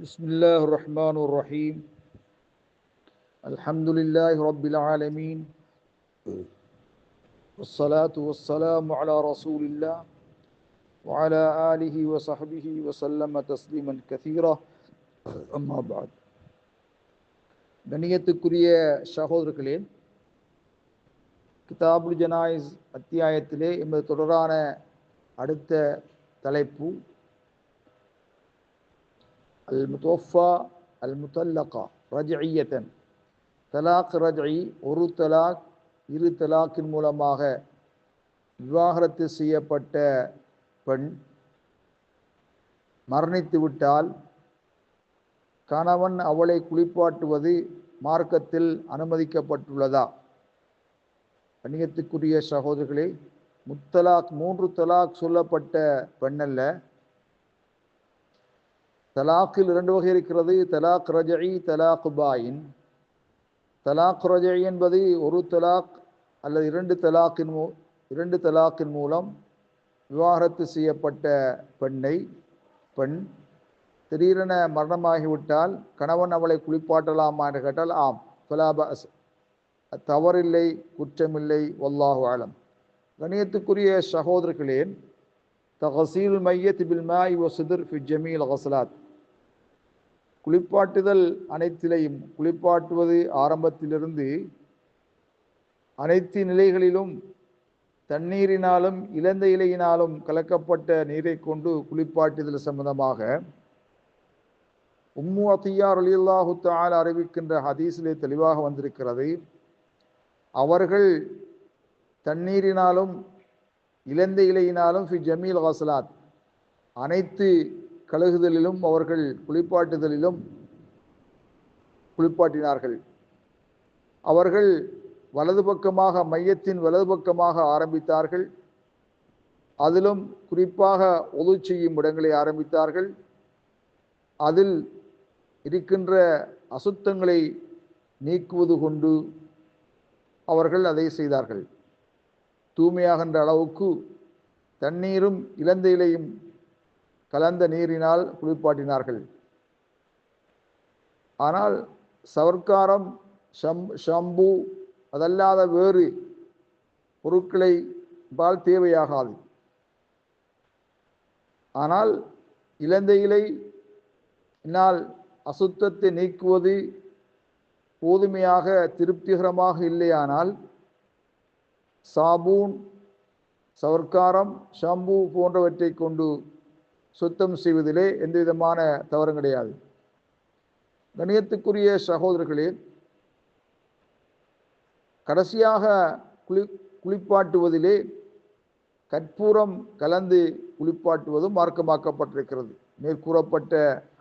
بسم الله الرحمن الرحيم الحمد لله رب العالمين والصلاة والسلام على رسول الله وعلى آله وصحبه وسلم تسليما كثيرا أما بعد கண்ணியத்துக்குரிய சகோதரர்களே கிதாபுல் ஜனாயிஸ் அத்தியாயத்திலே எமது தொடரான அடுத்த தலைப்பு அல் المطلقة رجعية. தலாக் ரஜ்இ ஒரு தலாக் இரு தலாக்கின் மூலமாக விவாகரத்து செய்யப்பட்ட பெண் மரணித்து விட்டால் கணவன் அவளை குளிப்பாட்டுவது மார்க்கத்தில் அனுமதிக்கப்பட்டுள்ளதா? கண்ணியத்துக்குரிய சகோதரர்களே முத்தலாக் மூன்று தலாக் சொல்லப்பட்ட பெண்ணல்ல தலாக்கில் இரண்டு வகை இருக்கிறது. தலாக் ரஜி தலாக் பாயின். தலாக் ரஜஇ என்பது ஒரு தலாக் அல்லது இரண்டு தலாக்கின் மூ இரண்டு தலாக்கின் மூலம் விவாகரத்து செய்யப்பட்ட பெண்ணை பெண். திடீரென மரணமாகிவிட்டால் கணவன் அவளை குளிப்பாட்டலாமா என்று கேட்டால் ஆம் ஃபலாபஸ் தவறில்லை குற்றமில்லை வல்லாஹு ஆலம் கணியத்துக்குரிய சகோதரர்களேன் தகசீல் மையத் பில் மாய் வசுதர் ஃபி ஜமீல் ஹசலாத் குளிப்பாட்டுதல் அனைத்திலையும் குளிப்பாட்டுவது ஆரம்பத்திலிருந்து அனைத்து நிலைகளிலும் தண்ணீரினாலும் இழந்த இலையினாலும் கலக்கப்பட்ட நீரை கொண்டு குளிப்பாட்டுதல் சம்பந்தமாக உம்மு அத்தியார் அலியுல்லாஹு தால் அறிவிக்கின்ற ஹதீஸிலே தெளிவாக வந்திருக்கிறது. அவர்கள் தண்ணீரினாலும் இழந்த இலையினாலும் ஃபி ஜமீல் ஹசலாத் அனைத்து கழுகுதலிலும் அவர்கள் குளிப்பாட்டுதலிலும் குளிப்பாட்டினார்கள். அவர்கள் வலது பக்கமாக மையத்தின் வலது பக்கமாக ஆரம்பித்தார்கள். அதிலும் குறிப்பாக ஒது செய்யும் இடங்களை ஆரம்பித்தார்கள். அதில் இருக்கின்ற அசுத்தங்களை நீக்குவது கொண்டு அவர்கள் அதை செய்தார்கள். தூய்மையாகின்ற அளவுக்கு தண்ணீரும் இலந்தையிலையும் கலந்த நீரினால் குளிப்பாட்டினார்கள் ஆனால் சவர்க்காரம் ஷம் ஷம்பு அதல்லாத வேறு பொருட்களை பால் தேவையாகாது. ஆனால் இழந்த என்னால் அசுத்தத்தை நீக்குவது போதுமையாக திருப்திகரமாக இல்லையானால் சாபூன் சவர்க்காரம் ஷம்பு போன்றவற்றை கொண்டு சுத்தம் செய்வதிலே எந்த விதமான தவறும் கிடையாது. கணியத்துக்குரிய சகோதரர்களே கடைசியாக குளி குளிப்பாட்டுவதிலே கற்பூரம் கலந்து குளிப்பாட்டுவதும் மார்க்கமாக்கப்பட்டிருக்கிறது. மேற்கூறப்பட்ட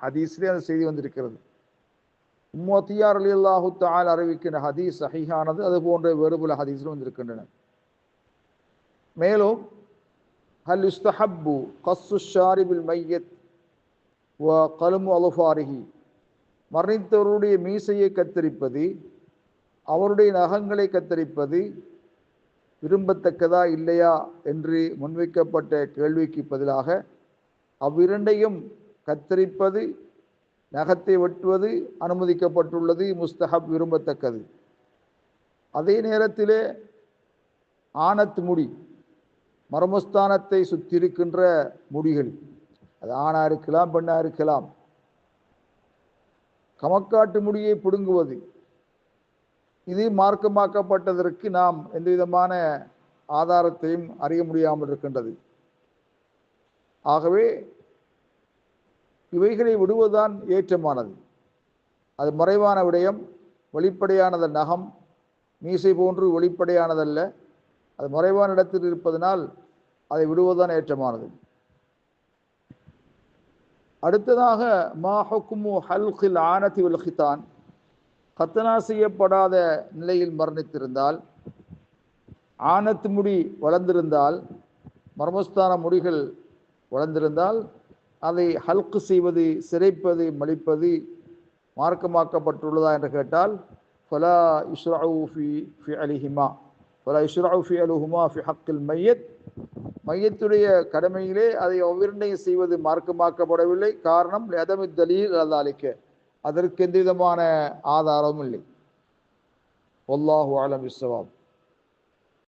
ஹதீஸிலே அந்த செய்தி வந்திருக்கிறது. உம்மத்தியார் அலி அல்லாஹு தால் அறிவிக்கின்ற ஹதீஸ் சஹிஹானது அது போன்ற வேறு பல ஹதீஸிலும் வந்திருக்கின்றன. மேலும் هل يستحب قص ஷாரிபில் மையத் وقلم கலுமு மரணித்தவருடைய மீசையை கத்தரிப்பது அவருடைய நகங்களை கத்தரிப்பது விரும்பத்தக்கதா இல்லையா என்று முன்வைக்கப்பட்ட கேள்விக்கு பதிலாக அவ்விரண்டையும் கத்தரிப்பது நகத்தை வெட்டுவது அனுமதிக்கப்பட்டுள்ளது முஸ்தஹப் விரும்பத்தக்கது. அதே நேரத்திலே ஆனத் முடி மர்மஸ்தானத்தை சுற்றிருக்கின்ற முடிகள் அது ஆணா இருக்கலாம் பெண்ணா இருக்கலாம். கமக்காட்டு முடியை பிடுங்குவது. இது மார்க்கமாக்கப்பட்டதற்கு நாம் எந்த விதமான ஆதாரத்தையும் அறிய முடியாமல் இருக்கின்றது. ஆகவே இவைகளை விடுவதுதான் ஏற்றமானது. அது மறைவான விடயம் வெளிப்படையானது நகம் மீசை போன்று வெளிப்படையானதல்ல. அது மறைவான இடத்தில் இருப்பதனால் அதை விடுவதுதான் ஏற்றமானது. அடுத்ததாக மா ஹல்கில் ஆனத்தி உல்ஹிதான் கத்தனா செய்யப்படாத நிலையில் மரணித்திருந்தால் ஆனத்து முடி வளர்ந்திருந்தால் மர்மஸ்தான முடிகள் வளர்ந்திருந்தால் அதை ஹல்கு செய்வது சிறைப்பது மலிப்பது மார்க்கமாக்கப்பட்டுள்ளதா என்று கேட்டால் ஃபலா இஸ்ரூ ஃபி ஃபி அலிஹிமா. பல இஷ்ராஃபி அலுஹுமா ஃபி ஹக்கில் மையத். மையத்துடைய கடமையிலே அதை ஒவ்விரண்டையும் செய்வது மார்க்கமாக்கப்படவில்லை. காரணம் லதமி தலீல் அல்லாலிக்க. அதற்கு எந்த விதமான ஆதாரமும் இல்லை. ஒல்லாஹு ஆலம் இஸ்வாப்